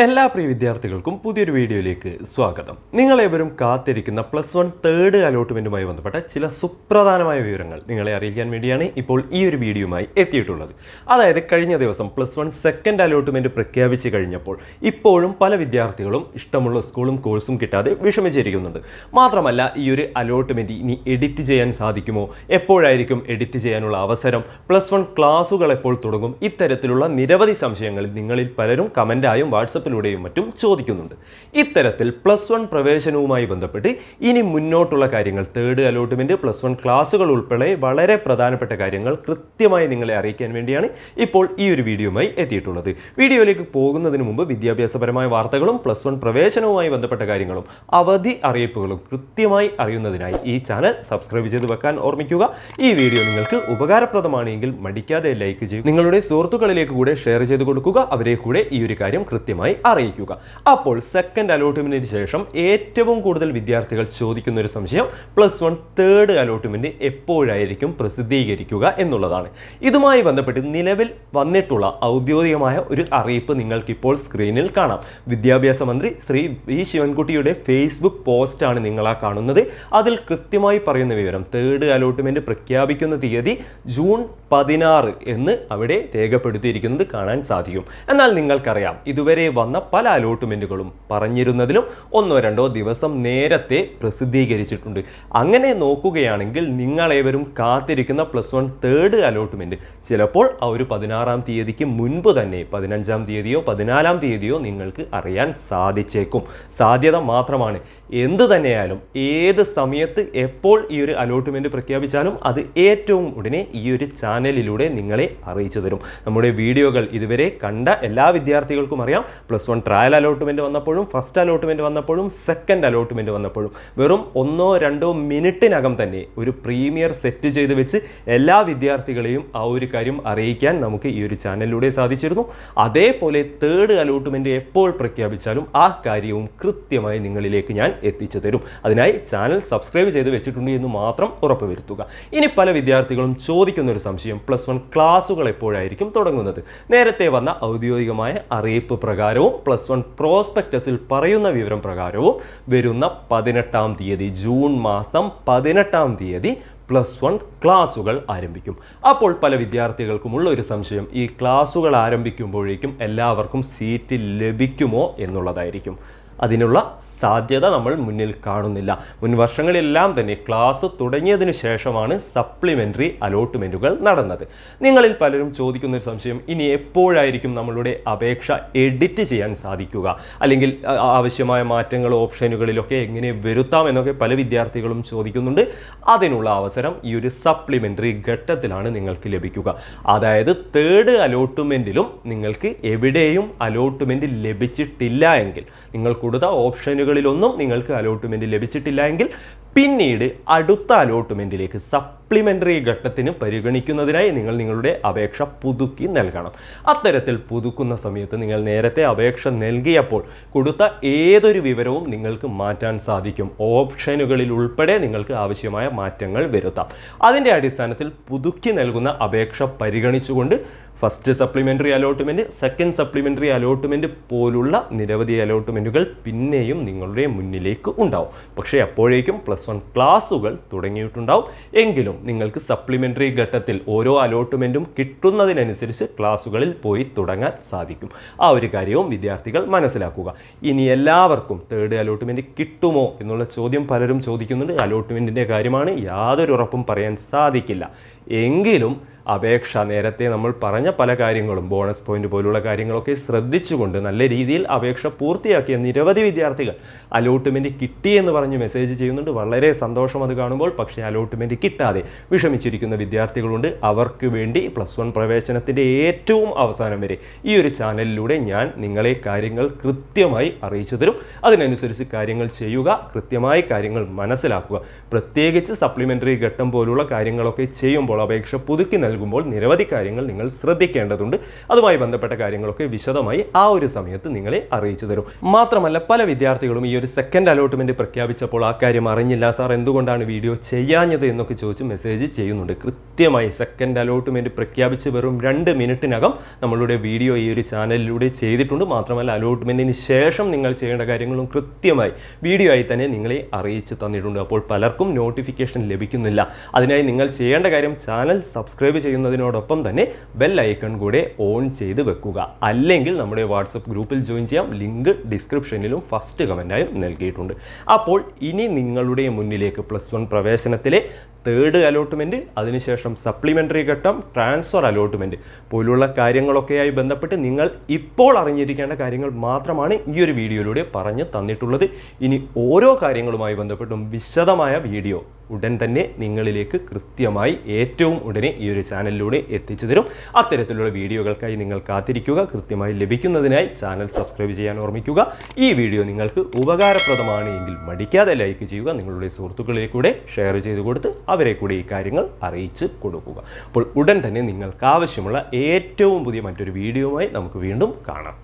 എല്ലാ പ്രിയ വിദ്യാർത്ഥികൾക്കും പുതിയൊരു വീഡിയോയിലേക്ക് സ്വാഗതം. നിങ്ങളേവരും കാത്തിരിക്കുന്ന പ്ലസ് വൺ തേർഡ് അലോട്ട്മെന്റുമായി ബന്ധപ്പെട്ട ചില സുപ്രധാനമായ വിവരങ്ങൾ നിങ്ങളെ അറിയിക്കാൻ വേണ്ടിയാണ് ഇപ്പോൾ ഈ ഒരു വീഡിയോയുമായി എത്തിയിട്ടുള്ളത്. അതായത് കഴിഞ്ഞ ദിവസം പ്ലസ് വൺ സെക്കൻഡ് അലോട്ട്മെന്റ് പ്രഖ്യാപിച്ചു കഴിഞ്ഞപ്പോൾ ഇപ്പോഴും പല വിദ്യാർത്ഥികളും ഇഷ്ടമുള്ള സ്കൂളും കോഴ്സും കിട്ടാതെ വിഷമിച്ചിരിക്കുന്നുണ്ട്. മാത്രമല്ല ഈ ഒരു അലോട്ട്മെന്റ് ഇനി എഡിറ്റ് ചെയ്യാൻ സാധിക്കുമോ? എപ്പോഴായിരിക്കും എഡിറ്റ് ചെയ്യാനുള്ള അവസരം? പ്ലസ് വൺ ക്ലാസ്സുകൾ എപ്പോൾ തുടങ്ങും? ഇത്തരത്തിലുള്ള നിരവധി സംശയങ്ങൾ നിങ്ങളിൽ പലരും കമന്റായും വാട്സപ്പിലൂടെയും മറ്റും ചോദിക്കുന്നുണ്ട്. ഇത്തരത്തിൽ പ്ലസ് വൺ പ്രവേശനവുമായി ബന്ധപ്പെട്ട് ഇനി മുന്നോട്ടുള്ള കാര്യങ്ങൾ തേർഡ് അലോട്ട്മെന്റ് പ്ലസ് വൺ ക്ലാസ്സുകൾ ഉൾപ്പെടെ വളരെ പ്രധാനപ്പെട്ട കാര്യങ്ങൾ കൃത്യമായി നിങ്ങളെ അറിയിക്കാൻ വേണ്ടിയാണ് ഇപ്പോൾ ഈ ഒരു വീഡിയോയുമായി എത്തിയിട്ടുള്ളത്. വീഡിയോയിലേക്ക് പോകുന്നതിന് മുമ്പ് വിദ്യാഭ്യാസപരമായ വാർത്തകളും പ്ലസ് വൺ പ്രവേശനവുമായി ബന്ധപ്പെട്ട കാര്യങ്ങളും അവധി അറിയിപ്പുകളും കൃത്യമായി അറിയുന്നതിനായി ഈ ചാനൽ സബ്സ്ക്രൈബ് ചെയ്ത് വെക്കാൻ ഓർമ്മിക്കുക. ഈ വീഡിയോ നിങ്ങൾക്ക് ഉപകാരപ്രദമാണെങ്കിൽ മടിക്കാതെ ലൈക്ക് ചെയ്യും. നിങ്ങളുടെ സുഹൃത്തുക്കളിലേക്ക് കൂടെ ഷെയർ ചെയ്ത് കൊടുക്കുക. അവരെ കൂടെ ഈ ഒരു കാര്യം കൃത്യമായി അറിയിക്കുക. അപ്പോൾ സെക്കൻഡ് അലോട്ട്മെന്റിന് ശേഷം ഏറ്റവും കൂടുതൽ വിദ്യാർത്ഥികൾ ചോദിക്കുന്ന ഒരു സംശയം പ്ലസ് വൺ തേർഡ് അലോട്ട്മെന്റ് എപ്പോഴായിരിക്കും പ്രസിദ്ധീകരിക്കുക എന്നുള്ളതാണ്. ഇതുമായി ബന്ധപ്പെട്ട് നിലവിൽ വന്നിട്ടുള്ള ഔദ്യോഗികമായ ഒരു അറിയിപ്പ് നിങ്ങൾക്കിപ്പോൾ സ്ക്രീനിൽ കാണാം. വിദ്യാഭ്യാസ മന്ത്രി ശ്രീ വി ശിവൻകുട്ടിയുടെ ഫേസ്ബുക്ക് പോസ്റ്റാണ് നിങ്ങളാ കാണുന്നത്. അതിൽ കൃത്യമായി പറയുന്ന വിവരം തേർഡ് അലോട്ട്മെന്റ് പ്രഖ്യാപിക്കുന്ന തീയതി ജൂൺ പതിനാറ് എന്ന് അവിടെ രേഖപ്പെടുത്തിയിരിക്കുന്നത് കാണാൻ സാധിക്കും. എന്നാൽ നിങ്ങൾക്കറിയാം ഇതുവരെ വന്ന പല അലോട്ട്മെന്റുകളും പറഞ്ഞിരുന്നതിലും ഒന്നോ രണ്ടോ ദിവസം നേരത്തെ പ്രസിദ്ധീകരിച്ചിട്ടുണ്ട്. അങ്ങനെ നോക്കുകയാണെങ്കിൽ നിങ്ങളേവരും കാത്തിരിക്കുന്ന പ്ലസ് വൺ തേർഡ് അലോട്ട്മെന്റ് ചിലപ്പോൾ ആ ഒരു പതിനാറാം തീയതിക്ക് മുൻപ് തന്നെ പതിനഞ്ചാം തീയതിയോ പതിനാലാം തീയതിയോ നിങ്ങൾക്ക് അറിയാൻ സാധിച്ചേക്കും. സാധ്യത മാത്രമാണ്. എന്ത് തന്നെയായാലും ഏത് സമയത്ത് എപ്പോൾ ഈ ഒരു അലോട്ട്മെന്റ് പ്രഖ്യാപിച്ചാലും അത് ഏറ്റവും ഉടനെ ഈ ഒരു ചാനലിലൂടെ നിങ്ങളെ അറിയിച്ചു തരും. നമ്മുടെ വീഡിയോകൾ ഇതുവരെ കണ്ട എല്ലാ വിദ്യാർത്ഥികൾക്കും അറിയാം. പ്ലസ് വൺ ട്രയൽ അലോട്ട്മെന്റ് വന്നപ്പോഴും ഫസ്റ്റ് അലോട്ട്മെന്റ് വന്നപ്പോഴും സെക്കൻഡ് അലോട്ട്മെന്റ് വന്നപ്പോഴും വെറും ഒന്നോ രണ്ടോ മിനിറ്റിനകം തന്നെ ഒരു പ്രീമിയർ സെറ്റ് ചെയ്ത് വെച്ച് എല്ലാ വിദ്യാർത്ഥികളെയും ആ ഒരു കാര്യം അറിയിക്കാൻ നമുക്ക് ഈ ഒരു ചാനലിലൂടെ സാധിച്ചിരുന്നു. അതേപോലെ തേർഡ് അലോട്ട്മെന്റ് എപ്പോൾ പ്രഖ്യാപിച്ചാലും ആ കാര്യവും കൃത്യമായി നിങ്ങളിലേക്ക് ഞാൻ എത്തിച്ചു തരും. അതിനായി ചാനൽ സബ്സ്ക്രൈബ് ചെയ്ത് വെച്ചിട്ടുണ്ട് എന്ന് മാത്രം ഉറപ്പുവരുത്തുക. ഇനി പല വിദ്യാർത്ഥികളും ചോദിക്കുന്ന ഒരു സംശയം പ്ലസ് വൺ ക്ലാസ്സുകൾ എപ്പോഴായിരിക്കും തുടങ്ങുന്നത്? നേരത്തെ വന്ന ഔദ്യോഗികമായ അറിയിപ്പ് പ്രകാരവും പ്ലസ് വൺ പ്രോസ്പെക്ടസിൽ പറയുന്ന വിവരം പ്രകാരവും വരുന്ന പതിനെട്ടാം തീയതി ജൂൺ മാസം പതിനെട്ടാം തീയതി പ്ലസ് വൺ ക്ലാസ്സുകൾ ആരംഭിക്കും. അപ്പോൾ പല വിദ്യാർത്ഥികൾക്കുമുള്ള ഒരു സംശയം ഈ ക്ലാസ്സുകൾ ആരംഭിക്കുമ്പോഴേക്കും എല്ലാവർക്കും സീറ്റ് ലഭിക്കുമോ എന്നുള്ളതായിരിക്കും. അതിനുള്ള സാധ്യത നമ്മൾ മുന്നിൽ കാണുന്നില്ല. മുൻ വർഷങ്ങളിലെല്ലാം തന്നെ ക്ലാസ് തുടങ്ങിയതിനു ശേഷമാണ് സപ്ലിമെന്ററി അലോട്ട്മെന്റുകൾ നടന്നത്. നിങ്ങളിൽ പലരും ചോദിക്കുന്ന ഒരു സംശയം ഇനി എപ്പോഴായിരിക്കും നമ്മളുടെ അപേക്ഷ എഡിറ്റ് ചെയ്യാൻ സാധിക്കുക? അല്ലെങ്കിൽ ആവശ്യമായ മാറ്റങ്ങൾ ഓപ്ഷനുകളിലൊക്കെ എങ്ങനെ വരുത്താം എന്നൊക്കെ പല വിദ്യാർത്ഥികളും ചോദിക്കുന്നുണ്ട്. അതിനുള്ള അവസരം ഈ ഒരു സപ്ലിമെന്ററി ഘട്ടത്തിലാണ് നിങ്ങൾക്ക് ലഭിക്കുക. അതായത് തേർഡ് അലോട്ട്മെന്റിലും നിങ്ങൾക്ക് എവിടെയും അലോട്ട്മെന്റ് ലഭിച്ചിട്ടില്ല എങ്കിൽ നിങ്ങൾ കൊടുത്ത ഓപ്ഷനുകളിലൊന്നും നിങ്ങൾക്ക് അലോട്ട്മെന്റ് ലഭിച്ചിട്ടില്ല എങ്കിൽ പിന്നീട് അടുത്ത അലോട്ട്മെന്റിലേക്ക് സപ്ലിമെന്ററി ഘട്ടത്തിന് പരിഗണിക്കുന്നതിനായി നിങ്ങൾ നിങ്ങളുടെ അപേക്ഷ പുതുക്കി നൽകണം. അത്തരത്തിൽ പുതുക്കുന്ന സമയത്ത് നിങ്ങൾ നേരത്തെ അപേക്ഷ നൽകിയപ്പോൾ കൊടുത്ത ഏതൊരു വിവരവും നിങ്ങൾക്ക് മാറ്റാൻ സാധിക്കും. ഓപ്ഷനുകളിൽ ഉൾപ്പെടെ നിങ്ങൾക്ക് ആവശ്യമായ മാറ്റങ്ങൾ വരുത്താം. അതിന്റെ അടിസ്ഥാനത്തിൽ പുതുക്കി നൽകുന്ന അപേക്ഷ പരിഗണിച്ചുകൊണ്ട് first supplementary allotment second supplementary allotment പോലുള്ള നിരവധി അലോട്ട്മെന്റുകൾ പിന്നെയും നിങ്ങളുടെ മുന്നിലേക്ക് ഉണ്ടാവും. പക്ഷേ അപ്പോഴേക്കും പ്ലസ് വൺ ക്ലാസ്സുകൾ തുടങ്ങിയിട്ടുണ്ടാവും. എങ്കിലും നിങ്ങൾക്ക് സപ്ലിമെന്ററി ഘട്ടത്തിൽ ഓരോ അലോട്ട്മെന്റും കിട്ടുന്നതിനനുസരിച്ച് ക്ലാസ്സുകളിൽ പോയി തുടങ്ങാൻ സാധിക്കും. ആ ഒരു കാര്യവും വിദ്യാർത്ഥികൾ മനസ്സിലാക്കുക. ഇനി എല്ലാവർക്കും തേർഡ് അലോട്ട്മെന്റ് കിട്ടുമോ എന്നുള്ള ചോദ്യം പലരും ചോദിക്കുന്നുണ്ട്. അലോട്ട്മെന്റിന്റെ കാര്യമാണ് യാതൊരു ഉറപ്പും പറയാൻ സാധിക്കില്ല. എങ്കിലും അപേക്ഷ നേരത്തെ നമ്മൾ പറഞ്ഞ പല കാര്യങ്ങളും ബോണസ് പോയിന്റ് പോലുള്ള കാര്യങ്ങളൊക്കെ ശ്രദ്ധിച്ചുകൊണ്ട് നല്ല രീതിയിൽ അപേക്ഷ പൂർത്തിയാക്കിയ നിരവധി വിദ്യാർത്ഥികൾ അലോട്ട്മെന്റ് കിട്ടി എന്ന് പറഞ്ഞ് മെസ്സേജ് ചെയ്യുന്നുണ്ട്. വളരെ സന്തോഷം അത് കാണുമ്പോൾ. പക്ഷേ അലോട്ട്മെന്റ് കിട്ടാതെ വിഷമിച്ചിരിക്കുന്ന വിദ്യാർത്ഥികളുണ്ട്. അവർക്ക് വേണ്ടി പ്ലസ് വൺ പ്രവേശനത്തിന്റെ ഏറ്റവും അവസാനം വരെ ഈ ഒരു ചാനലിലൂടെ ഞാൻ നിങ്ങളെ കാര്യങ്ങൾ കൃത്യമായി അറിയിച്ചു തരും. അതിനനുസരിച്ച് കാര്യങ്ങൾ ചെയ്യുക കൃത്യമായി കാര്യങ്ങൾ മനസ്സിലാക്കുക. പ്രത്യേകിച്ച് സപ്ലിമെന്ററി ഘട്ടം പോലുള്ള കാര്യങ്ങളൊക്കെ ചെയ്യുമ്പോൾ അപേക്ഷ പുതുക്കി നൽകുമ്പോൾ നിരവധി കാര്യങ്ങൾ നിങ്ങൾ ശ്രദ്ധിക്കേണ്ടതുണ്ട്. അതുമായി ബന്ധപ്പെട്ട കാര്യങ്ങളൊക്കെ വിശദമായി ആ ഒരു സമയത്ത് നിങ്ങളെ അറിയിച്ചു തരും. മാത്രമല്ല പല വിദ്യാർത്ഥികളും ഈ ഒരു സെക്കൻഡ് അലോട്ട്മെന്റ് പ്രഖ്യാപിച്ചപ്പോൾ ആ കാര്യം അറിഞ്ഞില്ല. സാർ എന്തുകൊണ്ടാണ് വീഡിയോ ചെയ്യാഞ്ഞത്? എന്നൊക്കെ ചോദിച്ച് മെസ്സേജ് ചെയ്യുന്നുണ്ട്. കൃത്യമായി സെക്കൻഡ് അലോട്ട്മെന്റ് പ്രഖ്യാപിച്ച് വെറും രണ്ട് മിനിറ്റിനകം നമ്മളുടെ വീഡിയോ ഈ ഒരു ചാനലിലൂടെ ചെയ്തിട്ടുണ്ട്. മാത്രമല്ല അലോട്ട്മെന്റിന് ശേഷം നിങ്ങൾ ചെയ്യേണ്ട കാര്യങ്ങളും കൃത്യമായി വീഡിയോ ആയി തന്നെ നിങ്ങളെ അറിയിച്ചു തന്നിട്ടുണ്ട്. അപ്പോൾ പലർക്കും നോട്ടിഫിക്കേഷൻ ലഭിക്കുന്നില്ല. അതിനായി നിങ്ങൾ ചെയ്യേണ്ട കാര്യം ചാനൽ സബ്സ്ക്രൈബ് ചെയ്യുന്നതിനോടൊപ്പം തന്നെ ബെൽ ഐക്കൺ കൂടെ ഓൺ ചെയ്ത് വെക്കുക. അല്ലെങ്കിൽ നമ്മുടെ വാട്സപ്പ് ഗ്രൂപ്പിൽ ജോയിൻ ചെയ്യാം. ലിങ്ക് ഡിസ്ക്രിപ്ഷനിലും ഫസ്റ്റ് കമന്റായും നൽകിയിട്ടുണ്ട്. അപ്പോൾ ഇനി നിങ്ങളുടെ മുന്നിലേക്ക് പ്ലസ് വൺ പ്രവേശനത്തിലെ തേർഡ് അലോട്ട്മെന്റ് അതിനുശേഷം സപ്ലിമെന്ററി ഘട്ടം ട്രാൻസ്ഫർ അലോട്ട്മെന്റ് പോലുള്ള കാര്യങ്ങളൊക്കെയായി ബന്ധപ്പെട്ട് നിങ്ങൾ ഇപ്പോൾ അറിഞ്ഞിരിക്കേണ്ട കാര്യങ്ങൾ മാത്രമാണ് ഈ ഒരു വീഡിയോയിലൂടെ പറഞ്ഞു തന്നിട്ടുള്ളത്. ഇനി ഓരോ കാര്യങ്ങളുമായി ബന്ധപ്പെട്ടും വിശദമായ വീഡിയോ ഉടൻ തന്നെ നിങ്ങളിലേക്ക് കൃത്യമായി ഏറ്റവും ഉടനെ ഈ ഒരു ചാനലിലൂടെ എത്തിച്ചു തരും. അത്തരത്തിലുള്ള വീഡിയോകൾക്കായി നിങ്ങൾ കാത്തിരിക്കുക. കൃത്യമായി ലഭിക്കുന്നതിനായി ചാനൽ സബ്സ്ക്രൈബ് ചെയ്യാൻ ഓർമ്മിക്കുക. ഈ വീഡിയോ നിങ്ങൾക്ക് ഉപകാരപ്രദമാണ് എങ്കിൽ മടിക്കാതെ ലൈക്ക് ചെയ്യുക. നിങ്ങളുടെ സുഹൃത്തുക്കളെ കൂടെ ഷെയർ ചെയ്ത് കൊടുത്ത് അവരെ കൂടി ഈ കാര്യങ്ങൾ അറിയിച്ച് കൊടുക്കുക. അപ്പോൾ ഉടൻ തന്നെ നിങ്ങൾക്ക് ആവശ്യമുള്ള ഏറ്റവും പുതിയ മറ്റൊരു വീഡിയോയുമായി നമുക്ക് വീണ്ടും കാണാം.